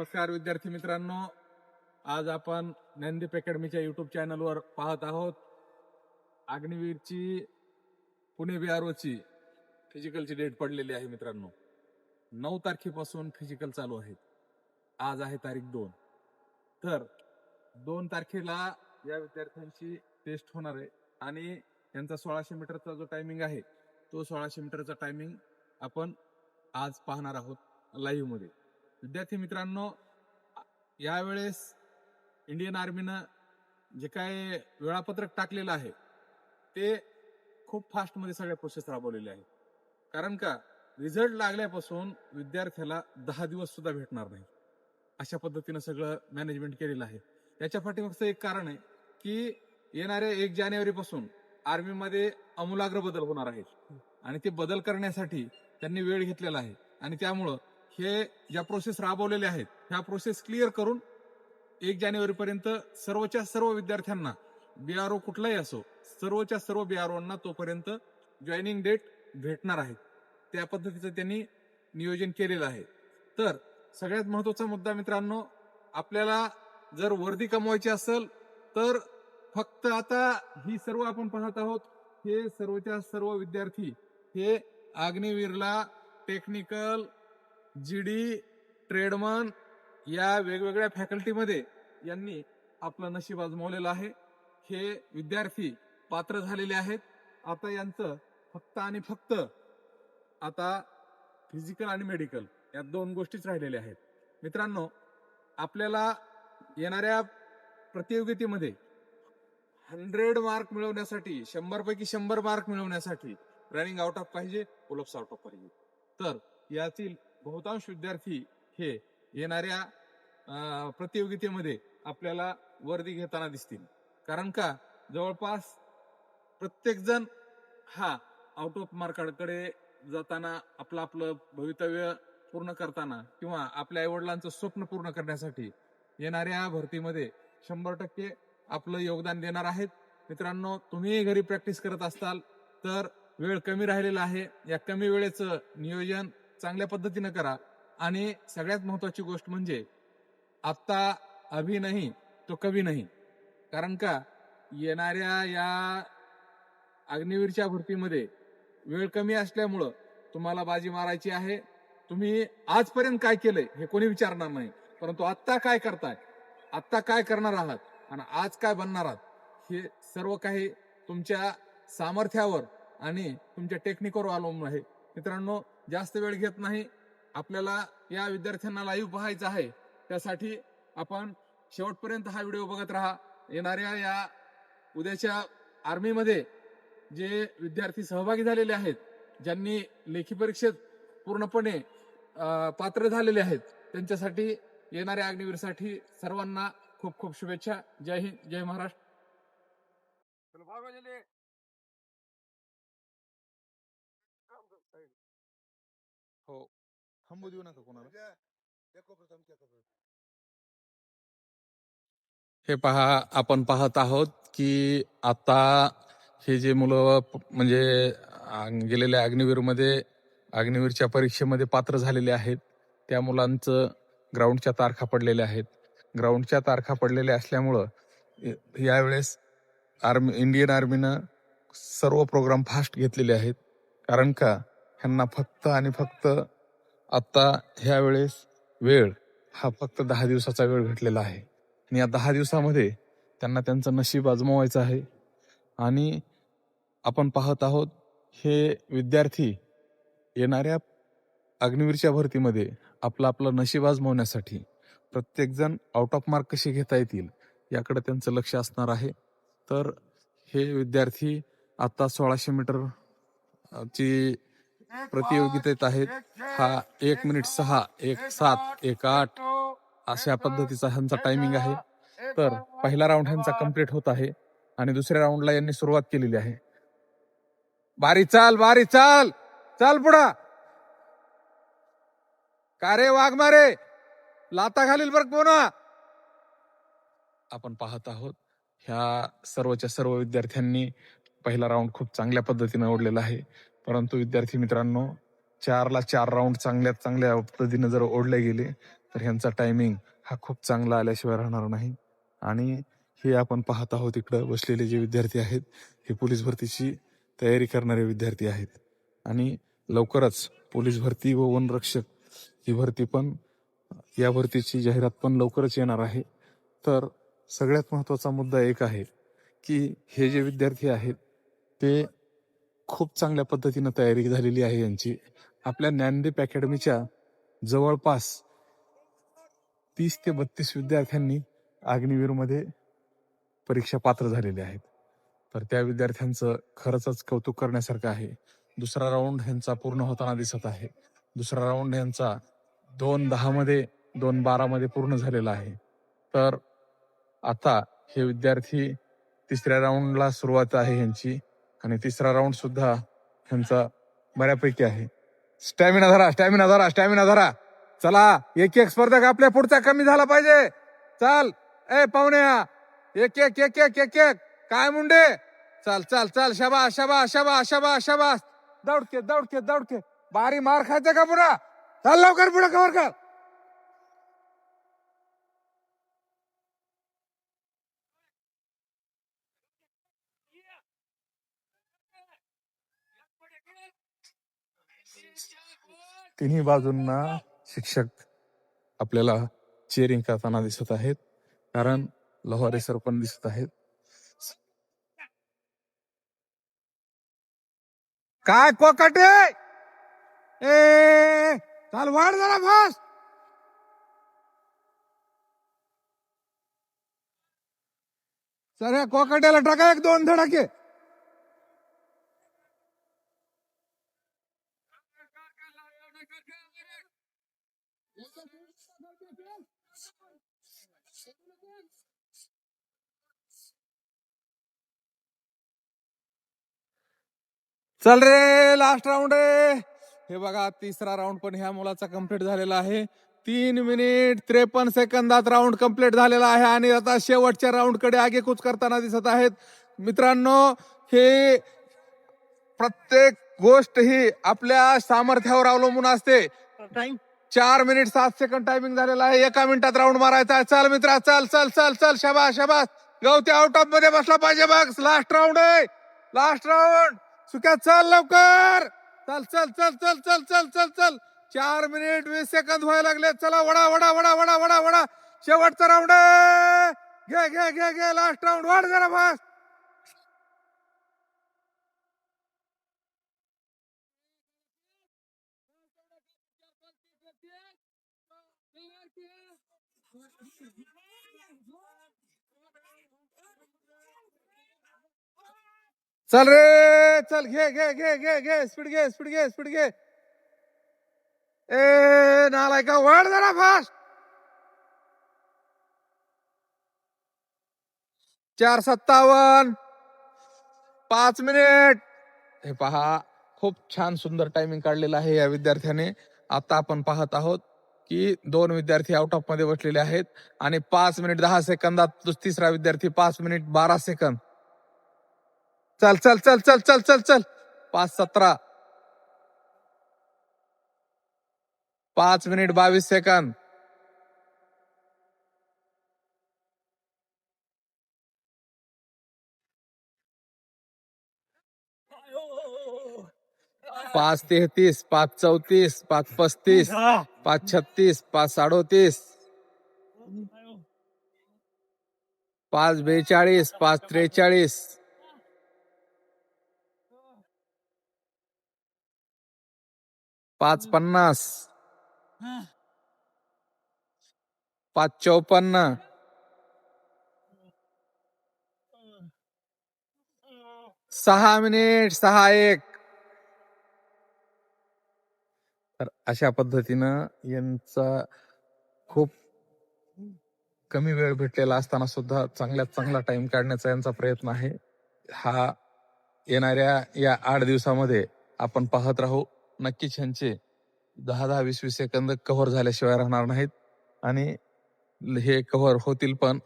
नमस्कार विद्यार्थी मित्रांनो. आज आपण ज्ञानदीप अकॅडमीच्या युट्यूब चॅनलवर पाहत आहोत. अग्निवीरची पुणे बिआरओची फिजिकलची डेट पडलेली आहे मित्रांनो. नऊ तारखेपासून फिजिकल चालू आहेत आज आहे तारीख दोन. तर दोन तारखेला या विद्यार्थ्यांची टेस्ट होणार आहे आणि त्यांचा सोळाशे मीटरचा जो टायमिंग आहे तो सोळाशे मीटरचा टायमिंग आपण आज पाहणार आहोत लाईव्हमध्ये विद्यार्थी मित्रांनो यावेळेस इंडियन आर्मीनं जे काय वेळापत्रक टाकलेलं आहे ते खूप फास्टमध्ये सगळ्या प्रोसेस राबवलेल्या आहेत. कारण का रिझल्ट लागल्यापासून विद्यार्थ्याला दहा दिवस सुद्धा भेटणार नाही. अशा पद्धतीनं सगळं मॅनेजमेंट केलेलं आहे. याच्या पाठीमागचं एक कारण आहे की येणाऱ्या एक जानेवारीपासून आर्मीमध्ये अमूलाग्र बदल होणार आहेत. आणि ते बदल करण्यासाठी त्यांनी वेळ घेतलेला आहे. आणि त्यामुळं हे ज्या प्रोसेस राबवलेल्या आहेत. ह्या प्रोसेस क्लिअर करून एक जानेवारीपर्यंत सर्वच्या सर्व विद्यार्थ्यांना बी आर ओ कुठलाही असो सर्वच्या सर्व बी आर ओंना तोपर्यंत जॉईनिंग डेट भेटणार आहे. त्या पद्धतीचं त्यांनी नियोजन केलेलं आहे. तर सगळ्यात महत्त्वाचा मुद्दा मित्रांनो आपल्याला जर वर्दी कमवायची असेल तर फक्त आता ही सर्व आपण पाहत आहोत हे सर्वच्या सर्व विद्यार्थी हे अग्निवीरला टेक्निकल जी डी ट्रेडमन या वेगवेगळ्या फॅकल्टीमध्ये यांनी आपलं नशीब आजमावलेलं आहे. हे विद्यार्थी पात्र झालेले आहेत. आता यांचं फक्त आणि फक्त आता फिजिकल आणि मेडिकल या दोन गोष्टीच राहिलेल्या आहेत. मित्रांनो आपल्याला येणाऱ्या प्रतियोगितेमध्ये हंड्रेड मार्क मिळवण्यासाठी शंभरपैकी शंभर मार्क मिळवण्यासाठी रनिंग आउट ऑफ पाहिजे पुलअप्स आउट ऑफ पाहिजे. तर यातील बहुतांश विद्यार्थी हे येणाऱ्या प्रतियोगितेमध्ये आपल्याला वर्दी घेताना दिसतील. कारण का? जवळपास प्रत्येकजण हा आउट ऑफ मार्काकडे जाताना आपलं आपलं भवितव्य पूर्ण करताना किंवा आपल्या आईवडिलांचं स्वप्न पूर्ण करण्यासाठी येणाऱ्या भरतीमध्ये शंभर टक्के आपलं योगदान देणार आहेत. मित्रांनो तुम्ही घरी प्रॅक्टिस करत असाल तर वेळ कमी राहिलेला आहे. या कमी वेळेचं नियोजन चांगल्या पद्धतीनं करा. आणि सगळ्यात महत्वाची गोष्ट म्हणजे आत्ता अभि नाही तो कवी नाही. कारण का येणाऱ्या या अग्निवीरच्या भरतीमध्ये वेळ कमी असल्यामुळं तुम्हाला बाजी मारायची आहे. तुम्ही आजपर्यंत काय केलंय हे कोणी विचारणार नाही. परंतु आत्ता काय करताय? आत्ता काय करणार आहात? आणि आज काय बनणार आहात? हे सर्व काही तुमच्या सामर्थ्यावर आणि तुमच्या टेक्निकवर अवलंबून आहे. मित्रांनो जास्त वेळ घेत नाही. आपल्याला या विद्यार्थ्यांना लाईव्ह पाहायचं आहे. त्यासाठी आपण शेवटपर्यंत हा व्हिडिओ बघत राहा. येणाऱ्या या उद्याच्या आर्मीमध्ये जे विद्यार्थी सहभागी झालेले आहेत ज्यांनी लेखी परीक्षेत पूर्णपणे पात्र झालेले आहेत त्यांच्यासाठी येणाऱ्या अग्निवीरसाठी सर्वांना खूप खूप शुभेच्छा. जय हिंद जय महाराष्ट्र. हो. थांबू देऊ नका कोणाला. हे पहा आपण पाहत आहोत की आता हे जे मुलं म्हणजे गेलेल्या अग्निवीरमध्ये अग्निवीरच्या परीक्षेमध्ये पात्र झालेले आहेत. त्या मुलांचं ग्राउंडच्या तारखा पडलेल्या आहेत. ग्राउंडच्या तारखा पडलेल्या असल्यामुळं य- यावेळेस आर्मी इंडियन आर्मीनं सर्व प्रोग्राम फास्ट घेतलेले आहेत. कारण का? ह्यांना फक्त आणि फक्त आत्ता ह्या वेळेस वेळ हा फक्त दहा दिवसाचा वेळ भेटलेला आहे. आणि या दहा दिवसामध्ये त्यांना त्यांचं नशीब आजमावायचं आहे. आणि आपण पाहत आहोत हे विद्यार्थी येणाऱ्या अग्निवीरच्या भरतीमध्ये आपलं आपलं नशीब आजमावण्यासाठी प्रत्येकजण आउट ऑफ मार्क कसे घेता येतील याकडे त्यांचं लक्ष असणार आहे. तर हे विद्यार्थी आत्ता सोळाशे मीटर ची प्रतियोगितेत आहेत. हा एक मिनिट सहा एक सात एक आठ अशा पद्धतीचा ह्यांचा टायमिंग आहे. तर पहिला राऊंड ह्यांचा कंप्लीट होत आहे आणि दुसऱ्या राऊंडला यांनी सुरुवात केलेली आहे. बारी चाल बारी चाल चाल पुढा. का रे वाघ मारे? लाता घालील बर कोणा? आपण पाहत आहोत ह्या सर्वच्या सर्व विद्यार्थ्यांनी पहिला राऊंड खूप चांगल्या पद्धतीने ओढलेला आहे. परंतु विद्यार्थी मित्रांनो चारला चार राऊंड चांगल्या चांगल्या पद्धतीने जर ओढले गेले तर ह्यांचा टायमिंग हा खूप चांगला आल्याशिवाय राहणार नाही. आणि हे आपण पाहत आहोत इकडं बसलेले जे विद्यार्थी आहेत हे पोलीस भरतीची तयारी करणारे विद्यार्थी आहेत. आणि लवकरच पोलीस भरती व वनरक्षक ही भरती पण या भरतीची जाहिरात पण लवकरच येणार आहे. तर सगळ्यात महत्त्वाचा मुद्दा एक आहे की हे जे विद्यार्थी आहेत ते खूप चांगल्या पद्धतीनं तयारी झालेली आहे यांची. आपल्या ज्ञानदीप अकॅडमीच्या जवळपास तीस ते बत्तीस विद्यार्थ्यांनी अग्निवीरमध्ये परीक्षा पात्र झालेले आहेत. तर त्या विद्यार्थ्यांचं खरंच कौतुक करण्यासारखं आहे. दुसरा राऊंड ह्यांचा पूर्ण होताना दिसत आहे. दुसरा राऊंड ह्यांचा दोन दहामध्ये दोन बारामध्ये पूर्ण झालेला आहे. तर आता हे विद्यार्थी तिसऱ्या राऊंडला सुरुवात आहे ह्यांची. आणि तिसरा राऊंड सुद्धा त्यांचा बऱ्यापैकी आहे. स्टॅमिना धरा स्टॅमिना धरा स्टॅमिना धरा. चला एक एक स्पर्धक आपल्या पुढचा कमी झाला पाहिजे. चाल ए पाहुण्या एक एक एक एक एक एक काय मुंडे? चाल चाल चाल शबा शबा शबा शबा शबा दौडके दौडके दौडके. बारी मार खायचं का पुरा चाल लवकर पुढे कवर कर. तिन्ही बाजूंना शिक्षक आपल्याला चेअरिंग करताना दिसत आहेत. कारण लोहारे सर पण दिसत आहेत. काय कोकाटे ए चाल वाढ जरा फास सर कोकाट्याला टाका एक दोन धडाके. चल रे लास्ट राऊंड आहे हे बघा तिसरा राऊंड पण ह्या मुलाचा कंप्लीट झालेला आहे. तीन मिनिट त्रेपन्न सेकंदात राऊंड कंप्लीट झालेला आहे आणि आता शेवटच्या राऊंडकडे आगेकूच करताना दिसत आहेत. मित्रांनो हे प्रत्येक गोष्ट ही आपल्या सामर्थ्यावर अवलंबून असते. चार मिनिट सात सेकंद टायमिंग झालेला आहे. एका मिनिटात राऊंड मारायचा आहे. चल मित्रा चल चल चल चल. शाबास शाबास. गवती आउट ऑफमध्ये बसला पाहिजे बघ. लास्ट राऊंड आहे लास्ट राऊंड सुक्या चल लवकर. चल चल चल चल चल चल चल चल. चार मिनिट वीस सेकंद व्हायला लागले. चला वडा वडा वडा वडा वडा वडा. शेवटचा राऊंड घे घे घे घे. लास्ट राऊंड वाढ जरा फास्ट चल रे चल घे घे घे घे घे स्पीड घे स्पीड घे स्पीड घे. ए नालाय का वाढ जरा फास्ट चार सत्तावन्न. पाच मिनिट हे पहा खूप छान सुंदर टायमिंग काढलेला आहे या विद्यार्थ्याने. आता आपण पाहत आहोत की दोन विद्यार्थी आउट ऑफमध्ये बसलेले आहेत आणि पाच मिनिट दहा सेकंदात तिसरा विद्यार्थी पाच मिनिट बारा सेकंद. चल चल चल चल चल चल चल. पाच सतरा. पाच मिनिट बावीस सेकंद. पाच तेहतीस पाच चौतीस पाच पस्तीस पाच छत्तीस पाच साडोतीस. पाच बेचाळीस पाच त्रेचाळीस. पाच पन्नास. पाच चौपन्न. सहा मिनिट सहा एक. तर अशा पद्धतीनं यांचा खूप कमी वेळ भेटलेला असताना सुद्धा चांगल्यात चांगला टाइम काढण्याचा यांचा प्रयत्न आहे. हा येणाऱ्या या आठ दिवसामध्ये आपण पाहत राहू. नक्कीच ह्यांचे दहा दहा वीस वीस सेकंद कव्हर झाल्याशिवाय राहणार नाहीत. आणि हे कव्हर होतील पण